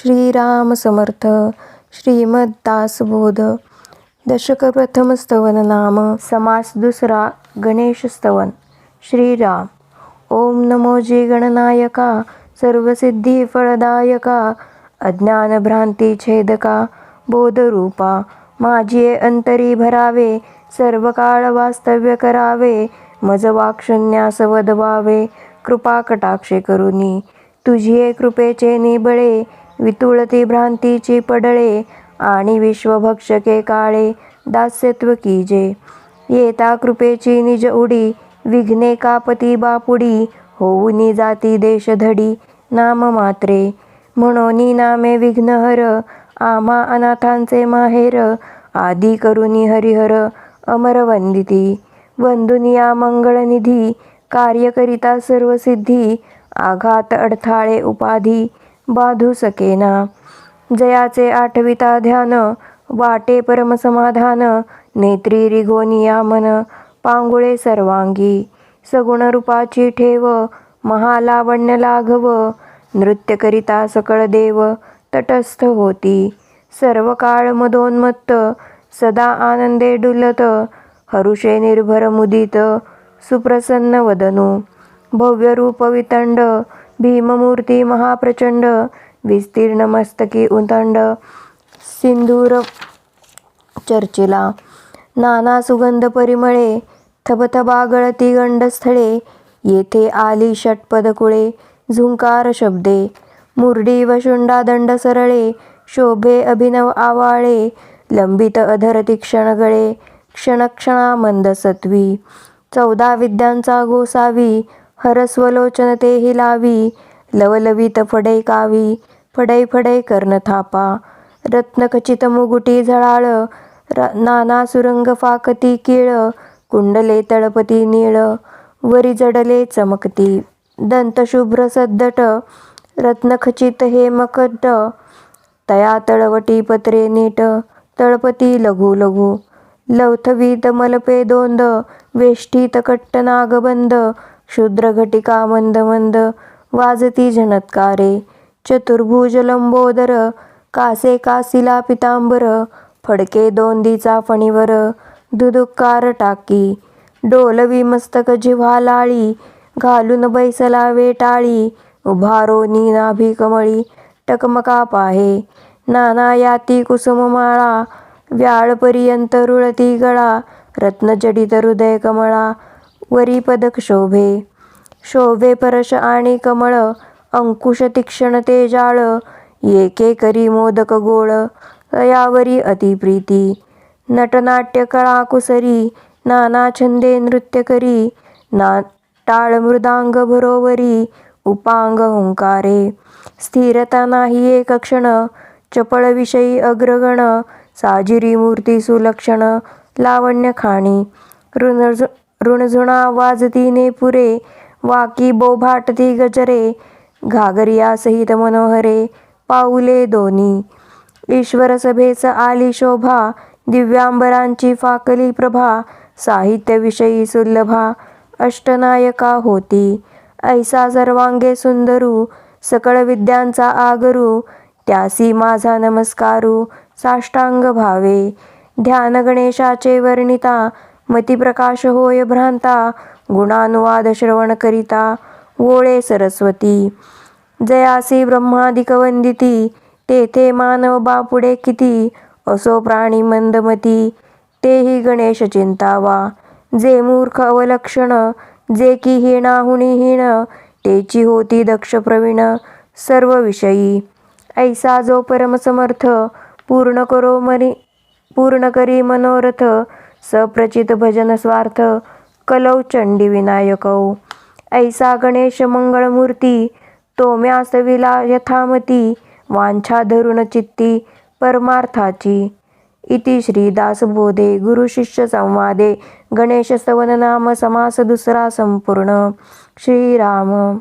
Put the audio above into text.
श्रीराम समर्थ श्रीमद्दासबोध दशक प्रथम स्तवन नाम समास दुसरा गणेश स्तवन श्रीराम। ओम नमो जी गणनायका सर्वसिद्धी फळदायका अज्ञान भ्रांती छेदका बोधरूपा माझी अंतरी भरावे सर्व काळ वास्तव्य करावे मज वाक्षण्यास वदवावे कृपा कटाक्षे करुनी तुझी कृपेचे निबळे वितुळती भ्रांतीची पडळे आणि विश्वभक्षके काळे दास्यत्व कीजे येता कृपेची निज उडी विघ्ने कापती बापुडी होऊनी जाती देशधडी नाम मात्रे. म्हणोनी नामे विघ्नहर आम्हा अनाथांचे माहेर आदी करुनी हरिहर अमर वंदिती वंदुनिया मंगळनिधी कार्यकरिता सर्वसिद्धी आघात अडथाळे उपाधी बाधू सकेना। जयाचे आठविता ध्यान वाटे परमसमाधान नेत्री रिघोनिया मन पांगुळे सर्वांगी। सगुण रूपाची ठेव महालावण्य लाघव नृत्य करिता सकळ देव तटस्थ होती। सर्व काळ मदोन्मत्त सदा आनंदे डुलत हरुषे निर्भर मुदित सुप्रसन्न वदनु। भव्य रूप वितंड भीममूर्ती महाप्रचंड विस्तीर्ण मस्तकी उतंड सिंदूर चर्चिला नाना सुगंध परिमळे थबथबा गळती गंडस्थळे येथे आली षटपदकुळे झुंकार शब्दे मुरडी व शुंडादंड सरळे शोभे अभिनव आवाळे लंबित अधर तीक्षण गळे क्षणक्षणा मंद सत्वी चौदा विद्यांचा गोसावी हरस्वलोचन ते हिलावी लवलवीत फडै कावी फडै फडै कर्ण थापा. रत्नखचित मुगुटी झळाळ नाना सुरंग फाकती किळ कुंडले तळपती नीळ वरी जडले चमकती. दंतशुभ्र सद्दट रत्नखचित हे मकट तया तळवटी पत्रे नीट तळपती लघु लघु. लवथवीत मलपे दोंद वेष्टीत कट्ट नागबंद क्षुद्र घटिका मंद मंद वाजती झनत्कारे चतुर्भुज लंबोदर कासे कासिला पितांबर फडके दोंदीचा फणीवर दुदुक्कार टाकी. डोलवी मस्तक जिव्हा लाळी घालून बैसला वेटाळी उभारोनी नाभी कमळी टकमका पाहे. नाना याती कुसुममाळा व्याळपर्यंत रुळती गळा रत्नजडित हृदय कमळा वरी पदक शोभे. शोभे परश आणि कमळ अंकुश तीक्षण तेजाळ येके करी मोदक गोळ तयावरी अतिप्रीती नटनाट्य कळा कुसरी नाना छंदे नृत्य करी ना टाळ मृदांग भरोवरी उपांग हुंकारे. स्थिरता नाही एक क्षण चपळ विषयी अग्रगण साजिरी मूर्ती सुलक्षण लावण्य खाणी. ऋणझुणा वाजती पुरे वाकी बोभाटती गजरे घागरिया सहित मनोहरे पाऊले दोनी ईश्वर सभेच आली शोभा दिव्यांबरांची फाकली प्रभा साहित्यविषयी सुलभा अष्टनायका होती. ऐसा सर्वांगे सुंदरू सकळ विद्यांचा आगरू त्यासी माझा नमस्कारू साष्टांग भावे. ध्यान गणेशाचे वर्णिता मतिप्रकाश होय भ्रांता गुणानुवाद श्रवण करिता वोळे सरस्वती. जयासी ब्रह्मादिक वंदिती तेथे मानव बापुडे किती असो प्राणी मंदमती तेही गणेश चिंतावा. जे मूर्ख अवलक्षण जे की हिणाहुणी हीण तेची होती दक्ष प्रवीण सर्व विषयी. ऐसा जो परमसमर्थ पूर्ण करो मरी पूर्ण करी मनोरथ सप्रचित भजन स्वार्थ कलौ चंडी विनायकौ। ऐसा गणेश मंगळमूर्ती तो म्यासविला यथामती वांछा धरुण चित्ती परमार्थाची। इति श्रीदासबोधे गुरुशिष्य संवादे गणेश नाम समास दुसरा संपूर्ण। श्रीराम।